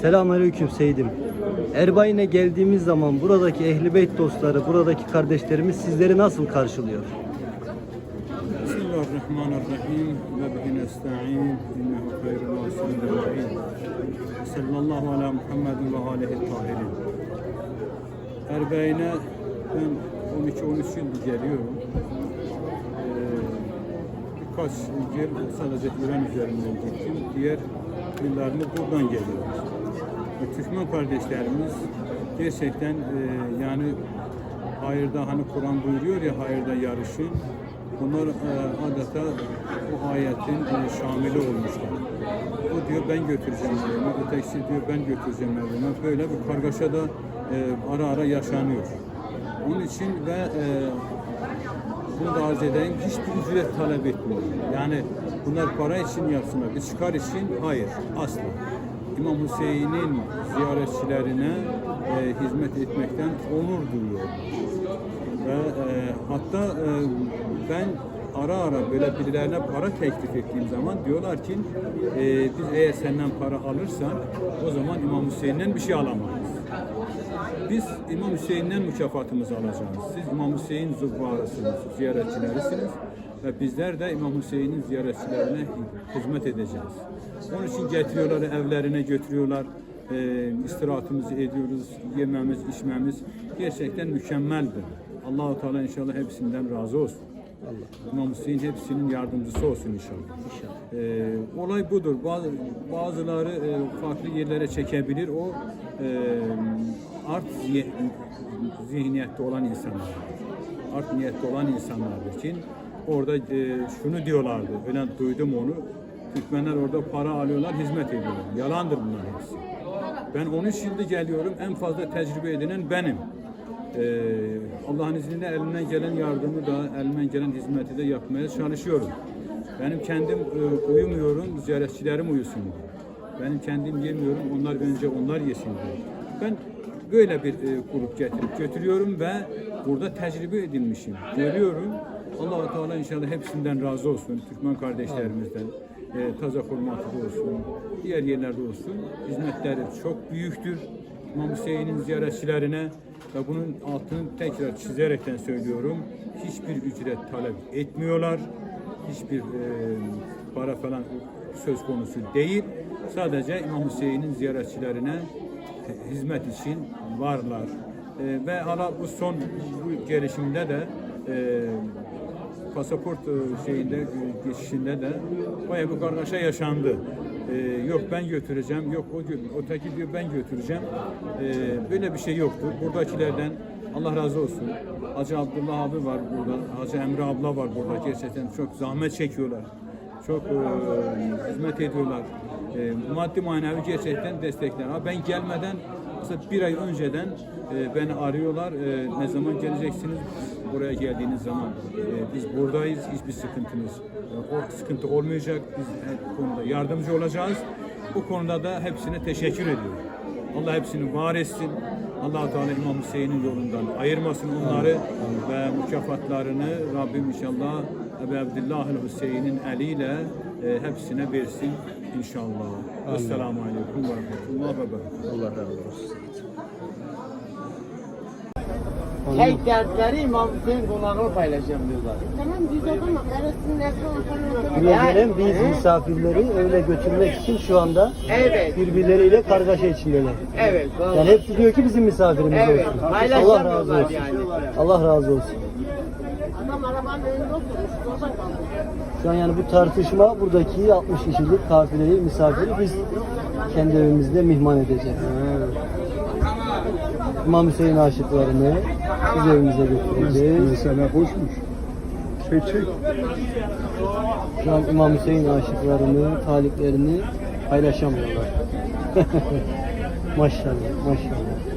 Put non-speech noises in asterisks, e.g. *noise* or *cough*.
Selamünaleyküm Seydim. Erbayin'e geldiğimiz zaman buradaki Ehli Beyt dostları, buradaki kardeşlerimiz sizleri nasıl karşılıyor? Bismillahirrahmanirrahim. Ve bihi nesta'in. İnnehu hayrul vasilerin. Sallallahu ala Muhammedin ve alihi tahirin. Erbeyne ben 12-13 yıldır geliyorum. Ee, birkaç yıl sadece İran üzerinden gittim. Diğer yıllarını buradan geliyorum. Türkmen kardeşlerimiz gerçekten e, yani hayırda hani Kur'an buyuruyor ya hayırda yarışın. Bunlar e, adeta bu ayetin e, şamili olmuşlar. O diyor ben götüreceğim evime, ötekisi diyor ben götüreceğim evime. Böyle bir kargaşa da e, ara ara yaşanıyor. Onun için ve e, bunu da arz edeyim, hiçbir ücret talep etmiyor. Yani bunlar para için yapsınlar, bir çıkar için hayır, asla. İmam Hüseyin'in ziyaretçilerine e, hizmet etmekten onur duyuyor. Ve e, hatta e, ben ara ara böyle birilerine para teklif ettiğim zaman diyorlar ki e, biz eğer senden para alırsak o zaman İmam Hüseyin'den bir şey alamayız. Biz İmam Hüseyin'den mükafatımızı alacağız. Siz İmam Hüseyin zubbarısınız, ziyaretçilerisiniz ve bizler de İmam Hüseyin'in ziyaretçilerine hizmet edeceğiz. Onun için getiriyorlar, evlerine götürüyorlar. E, istirahatımızı ediyoruz, yememiz, içmemiz gerçekten mükemmeldir. Allahu Teala inşallah hepsinden razı olsun. Allah. İmam Hüseyin hepsinin yardımcısı olsun inşallah. Ee, olay budur. Bazı, bazıları e, farklı yerlere çekebilir. O e, art zihniyette olan insanlar. Art niyette olan insanlardır için orada e, şunu diyorlardı. Ben duydum onu. Türkmenler orada para alıyorlar, hizmet ediyorlar. Yalandır bunlar hepsi. Ben 13 yılda geliyorum. En fazla tecrübe edinen benim. Ee, Allah'ın izniyle elimden gelen yardımı da, elimden gelen hizmeti de yapmaya çalışıyorum. Benim kendim e, uyumuyorum, ziyaretçilerim uyusun diye. Benim kendim yemiyorum, onlar önce onlar yesin diye. Ben böyle bir e, grup getirip götürüyorum ve burada tecrübe edinmişim. Görüyorum. Allah Teala inşallah hepsinden razı olsun. Türkmen kardeşlerimizden. E, Taza Hurmatı'da olsun, diğer yerlerde olsun. Hizmetleri çok büyüktür. İmam Hüseyin'in ziyaretçilerine ve bunun altını tekrar çizerekten söylüyorum. Hiçbir ücret talep etmiyorlar. Hiçbir e, para falan söz konusu değil. Sadece İmam Hüseyin'in ziyaretçilerine hizmet için varlar. E, ve hala bu son bu gelişimde de e, pasaport e, şeyinde e, geçişinde de bayağı bir kargaşa yaşandı. Ee, yok ben götüreceğim, yok o gö- öteki diyor ben götüreceğim. Ee, böyle bir şey yoktu. Buradakilerden Allah razı olsun. Hacı Abdullah abi var burada, Hacı Emre abla var burada. Gerçekten çok zahmet çekiyorlar. Çok e, hizmet ediyorlar. E, maddi manevi gerçekten destekler. Ha, ben gelmeden mesela bir ay önceden e, beni arıyorlar. E, ne zaman geleceksiniz? Buraya geldiğiniz zaman e, biz buradayız. Hiçbir sıkıntınız, e, o sıkıntı olmayacak. Biz her konuda yardımcı olacağız. Bu konuda da hepsine teşekkür ediyorum. Allah hepsini var etsin. allah Teala İmam Hüseyin'in yolundan ayırmasın onları ve mükafatlarını Rabbim inşallah Ebu Abdullah Hüseyin'in eliyle e, hepsine versin inşallah. Esselamu Aleyküm ve Rahmetullah ve Berekatuhu. Allah razı olsun. Tek dertleri İmam Hüseyin konağını paylaşacağım diyorlar. Tamam biz o zaman arasında gelen biz misafirleri öyle götürmek için şu anda Evet, birbirleriyle kargaşa içindeler. evet. Yani hepsi diyor ki bizim misafirimiz Evet, olsun. Allah paylaşamıyorlar razı olsun. yani. Allah razı olsun. Adam arabanın önünde oturmuş. Oradan kaldı. Şu an yani bu tartışma buradaki 60 kişilik kafileyi, misafiri biz kendi evimizde mihman edeceğiz. İmam Hüseyin aşıklarını biz evimize götüreceğiz. Mesela hoşmuş. Çek çek. Şu an İmam Hüseyin aşıklarını, taliplerini paylaşamıyorlar. *laughs* maşallah, maşallah.